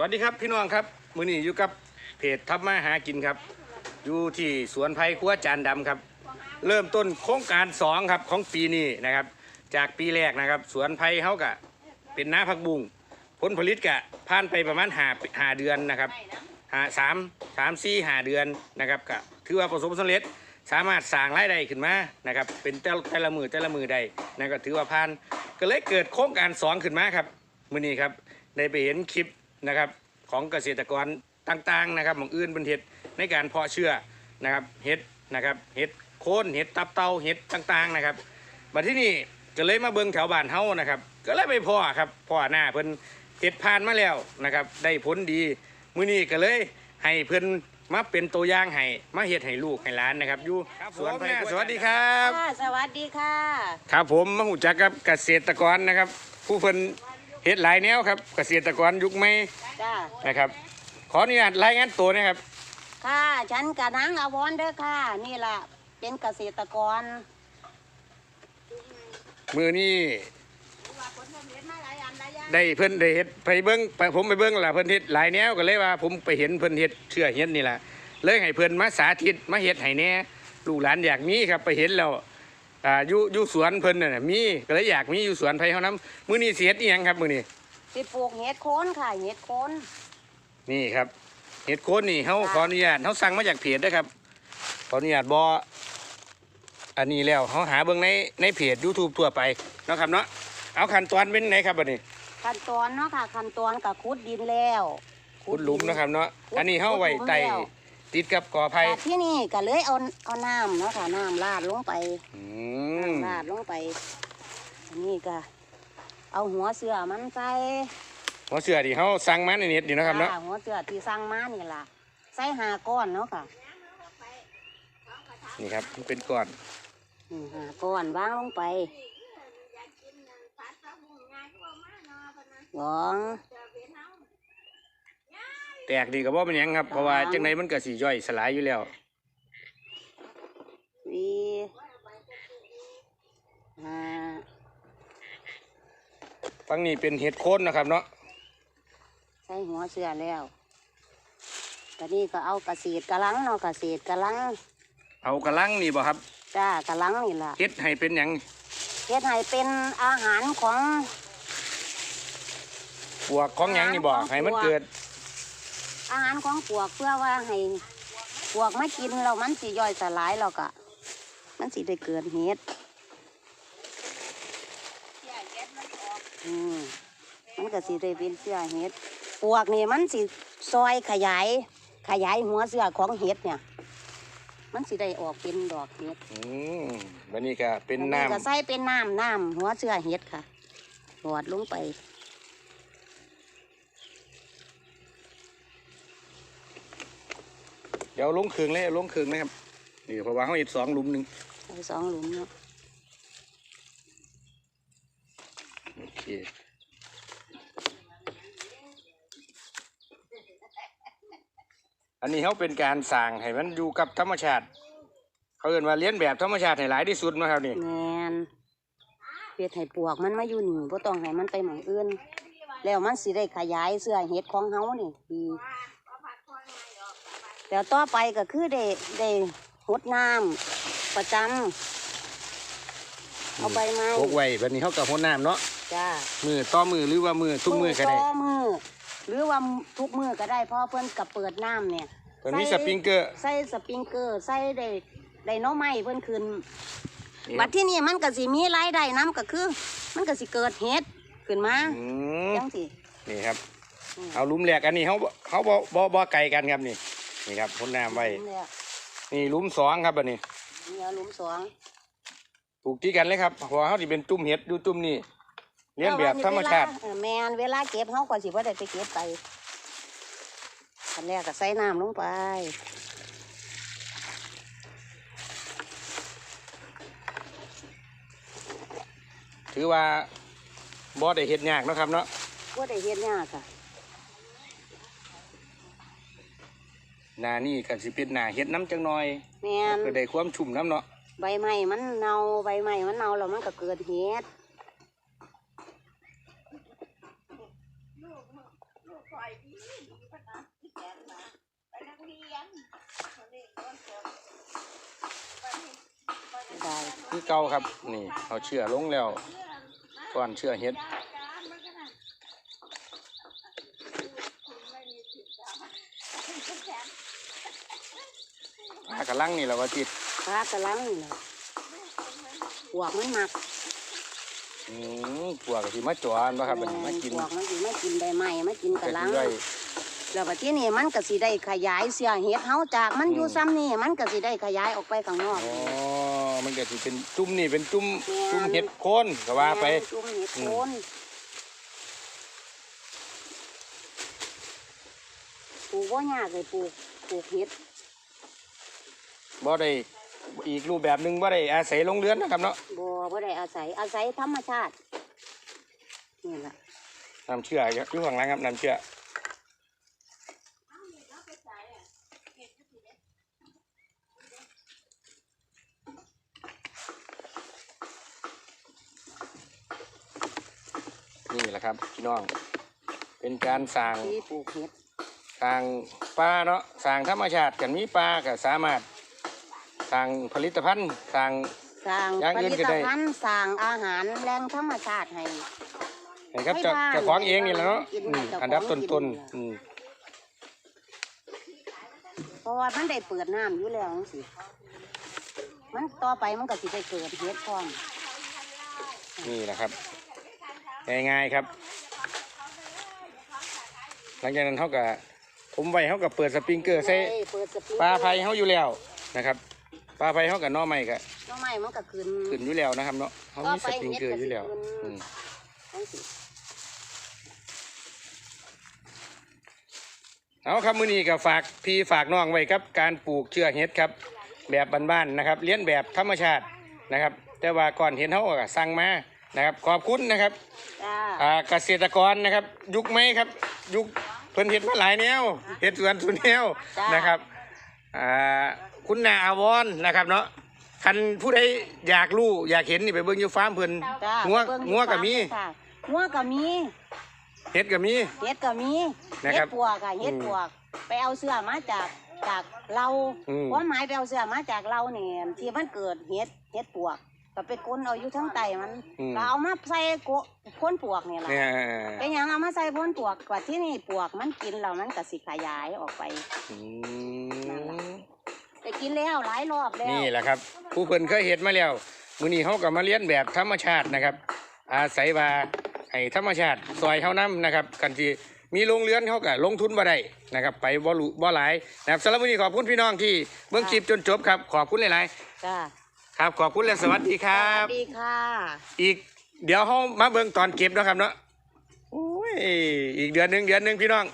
สวัสดีครับพี่น้องครับ มือนี้อยู่กับเพจทับมาหากินครับ อยู่ที่สวนไผ่ครัวจานดำครับ เริ่มต้นโครงการสองครับของปีนี้นะครับ จากปีแรกนะครับ สวนไผ่เขากะเป็นน้าผักบุ้งผลผลิตกะผ่านไปประมาณหาหาเดือนนะครับหาสามสามสี่หาเดือนนะครับกะถือว่าประสบความสำเร็จสามารถสร้างรายได้ขึ้นมานะครับ เป็นแต่ละแต่ละมือแต่ละมือได้นั่นก็ถือว่าผ่านก็เลยเกิดโครงการสองขึ้นมาครับมือนี้ครับได้ไปเห็นคลิป นะครับของเกษตรกรต่างๆนะครับของอื่นเป็นเห็ดในการเพาะเชื้อนะครับเห็ดนะครับเห็ดโคนเห็ดตับเต่าเห็ดต่างๆนะครับมาที่นี่ก็เลยมาเบิ่งแถวบ้านเฮานะครับ ก็เลยไปพ่อครับพ่อหน้าเพิ่นเห็ดผ่านมาแล้วนะครับ ได้ผลดีมื้อนี้ก็เลยให้เพิ่นมาเป็นตัวอย่างให้มาเฮ็ดให้ลูกให้หลานนะครับอยู่สวนไผ่สวัสดีครับค่ะสวัสดีค่ะ ครับผมมาหูจักกับเกษตรกรนะครับ ผู้เพิ่น เฮ็ดหลายแนวครับเกษตรกรยุคใหม่จ้านะครับ ขออนุญาตรายงานตัวนะครับ ค่ะฉันกะนางอาวรเด้อค่ะ นี่ล่ะเป็นเกษตรกรมือนี้ได้เพิ่นได้เฮ็ดไปเบิ่งไปผมไปเบิ่งล่ะเพิ่นเฮ็ดหลายแนวก็เลยว่า ผมไปเห็นเพิ่นเฮ็ดเชื่อเฮ็ดนี่ล่ะเลยให้เพิ่นมาสาธิตมาเฮ็ดให้แหน่ลูกหลานอยากมีครับไปเห็นแล้ว อ่าอยู่อยู่สวนเพิ่นน่ะมีก็เลยอยากมีอยู่สวนไผเฮานํมื้อนี้สิเฮ็ดอีหยังครับมื้อนี้สิปลูกเห็ดโคนค่ะเห็ดโคนนี่ครับเห็ดโคนนี่เขาขออนุญาตเขาสั่งมาจากเพจนะครับขออนุญาตบออันนี้แล้วเขาหาเบิ่งในในเพจ YouTube ทั่วไปเนาะครับเนาะเอาขั้นตอนเป็นไหนครับบัดนี้ ขั้นตอนเนาะค่ะขั้นตอนกับขุดดินแล้วขุดหลุมนะครับเนาะขุดอันนี้เขาไว้ขุดหลุมไต่แล้ว ติดกับกอไผ่แต่ที่นี่ก็เลยเอาเอาน้ำเนาะค่ะน้ำราดลงไปอืมน้ำราดลงไปอันนี้ก็เอาหัวเสือมันใส่หัวเสือที่เขาสั่งมาในเน็ตนี่นะครับเนาะจ้หัวเสือที่สั่งมานี่ล่ะใส่หาก้อนเนาะค่ะนี่ครับมันเป็นก้อนนี่หาก้อนวางลงไปสอง แตกดีกับว่าเป็นหยังครับเพราะว่าจังไดมันก็สีย่อยสลายอยู่แล้ว สี่ห้าฝั่งนี้เป็นเห็ดโคนนะครับเนาะใส่หัวเสือแล้วตอนนี้ก็เอากระสีดกระลังเนาะกระสีดกระลังเอากระลังนี่บ่ครับจ้ากระลังนี่ล่ะเฮ็ดให้เป็นหยังเฮ็ดให้เป็นอาหารของ ปวกของหยังนี่บ่ให้มันเกิด อาหารของปวกเพื่อว่าให้ปวกมากินแล้วมันสิย่อยสลายแล้วก็มันสิได้เกิดเห็ดอืมมันก็สิได้เป็นเสื้อเห็ดปวกนี่มันสิซอยขยาย ขยายหัวเสื้อของเห็ดเนี่ย มันสิได้ออกเป็นดอกเห็ดอืมวันนี้ก็เป็นอัน้ก็ใส่เป็นน้ำน้ำหัวเสื้อเห็ดค่ะหลอดลงไปำเดี๋ยวลงคืงเลยเอาลงคืงนะครับนี่เพราะว่าเขาเห็ดสองหลุมหนึ่งใส่สองหลุมเนาะโอเคอันนี้เขาเป็นการสร้างให้มันอยู่กับธรรมชาติ เขาเอ่นว่าเลี้ยนแบบธรรมชาติให้หลายที่สุดนะครับนี่แมนเพียให้ปวกมันมาอยู่นี่บ่ต้องให้มันไปหมองอื่น แล้วมันสิได้ขยายเสื้อเห็ดของเฮานี่ดี แล้วต่อไปก็คือได้ได้หดน้ำประจำเอาใบไม้พกไว้แบบนี้เขากับหัวน้ำเนาะจ้ามือต่อมือหรือว่ามือทุกมือก็ได้ต่อมือหรือว่าทุกมือก็ได้เพราะเพิ่นกับเปิดน้ำเนี่ยเพิ่นมีสปริงเกอร์ใส่สปริงเกอร์ใส่ได้ได้หน้อไม้เพิ่นขึ้นนี่บัดที่นี่มันก็สิมีรายได้น้ำก็คือ มันก็สิเกิดเห็ดขึ้นมาอืมจังสินี่ครับอืมเอาหลุมแรกอันนี้เขาบ่เขาบ่บ่บ่ไกลกันครับนี่ นี่ครับพ่นน้ำไว้เนี่ยนี่หลุมสองครับอันนี้นี่เอาหลุมสองปลูกที่กันเลยครับเพราะว่าเขาที่เป็นตุ้มเห็ดดูตุ้มนี่เลี้ยงแบบธรรมชาติเออแมนเวลาเก็บเฮาก็สิบ่ได้ไปเก็บไปขั้นแรกก็ใส่น้ำลงไป ถือว่าบ่ได้เห็ดยากเนาะครับเนาะบ่ได้เฮ็ดยากค่ะ นานี่ก็สิเป็นหนาเห็ดน้ำจังหน่อยแม่นก็ได้ความชุ่มน้ำเนาะใบไม้มันเน่าใบไม้มันเน่าแล้วมันก็เกิดเห็ดได้คือเก่าครับ นี่เอาเชื่อลงแล้วก่อนเชื่อเฮ็ด ปลากระลังนี่แหละว่าจิตปลากระลังนี่แหละปวกมันหมักอืมปวกก็สิมาจวนบ่ครับมันมากินปวกมันสิมากินใบไม้มากินกก็ระลัสิงได้แล้วบัดทีนี้มันก็สิได้ขยายเสื้อเห็ดเฮาจากมันอยู่อืมซ้ำนี่มันก็สิได้ขยายออกไปข้างนอกอ๋อมันก็สิเป็นจุ่มนี่เป็นจุ่มแม่นจุ่มเห็ดโคนก็ว่าไปจุ่มเห็ดอืโคมนปลูกว่ายากเลยปลูกปลูกเห็ด บ่ได้อีกรูปแบบหนึงบ่ได้อาศัยลงเรือนนะครับเนาะบ่บ่ได้อาศัยอาศัยธรรมชาตินี่แหละน้ำเชื่ออยู่ข้างหลังครับน้ำเชื่อนี่แหละครับพี่น้อง เป็นการสร้างที่ปลูกเห็ด สร้างปลาเนาะสร้างธรรมชาติกันมีปลาก็สามารถ สร้างผลิตภัณฑ์สร้าง สร้างอย่างผอื่นลิก็ตได้ ภัณฑ์สร้างอาหารแหล่งธรรมชาติให้ ให้ครับให้เจ้าบ้านเจ้าของเองนี่แหละเนาะกินอืมเจ้าของอันดับกินต้นนี่แหละๆอืมเพราะว่ามันได้เปิดน้ำอยู่แล้วจังสิมันต่อไปมันก็สิได้เกิดเห็ดพร้อมนี่แหละครับง่ายๆครับ หลังจากนั้นเขาก็ผมไว้เขาก็เปิดสปริงเกอร์ใส่ได้เปิดสปริงปลาไผ่เขาอยู่แล้วนะครับ ปลาไผ่เขากับน้อไม้ก็น้องไม้มันก็ขึ้นขึ้นอยู่แล้วนะครับเนาะเขามีสปริงเกอร์อยู่แล้วต่อไปเฮ็ดก็สิขึ้นอืมจังสิเอาครับมือนี้ก็ฝากพี่ฝากน้องไว้ครับการปลูกเชื้อเห็ดครับ แบบบ้านๆนะครับ เลี้ยนแบบธรรมชาตินะครับ แต่ว่าก่อนเห็นเขาก็สั่งมานะครับ ขอบคุณนะครับจ้าอ่าเกษตรกรนะครับ ยุคไหมครับ ยุคเพิ่นเห็ดมาหลายแนวเห็ดสวนสุนแนวนะครับ อ่าคุณนาอาวรณ์นะครับเนาะคันผู้ใดอยากรู้อยากเห็นนี่ไปเบิ่งอยู่ฟาร์มเพิ่น จ้างัวไปเบิ่งงัวก็มี ค่ะงัวก็มีเห็ดก็มีเห็ดก็มีนะคเห็รัดบปวกค่ะเห็ดอืมปวก ไปเอาเสื้อมาจากจากเราอืม ความหมายไปเอาเสื้อมาจากเราเนี่ยที่มันเกิดเห็ดเห็ดปวก ก็ไปก้นเอาอยู่ทั้งไตมันอืม ก็เอามาใส่โกะพ่นปวกเนี่ยแหละเนี่ย เป็นหยังเอามาใส่พ่นปวกกว่าที่นี่ปวกมันกินแล้วมันก็สิขยายออกไป อืนั่นล่ะมไปกินแล้วหลายรอบแล้วนี่แหละครับ ผู้เพิ่นเคยเห็ดมาแล้วมื้อนี้เขาก็มาเลี้ยนแบบธรรมชาตินะครับ อาศัยว่าให้ธรรมชาติซอยเฮานํนะครับกันที่มีโรงเรือนเขาก็ลงทุนบ่ได้นะครับ ไปบ่รู้บ่หลายนะครับสำหรับวันนี้ขอบคุณพี่น้องที่เบิ่งคลิปจนจบครับ ขอบคุณหลายจ้าๆ ครับขอบคุณและสวัสดีครัสบ วัสดีค่ะ อีกเดี๋ยวเฮามาเบิ่งตอนเก็บเนาะครับเนาะโอ้ยอีกเดือนหนึงเดือนหนึงพี่น้อง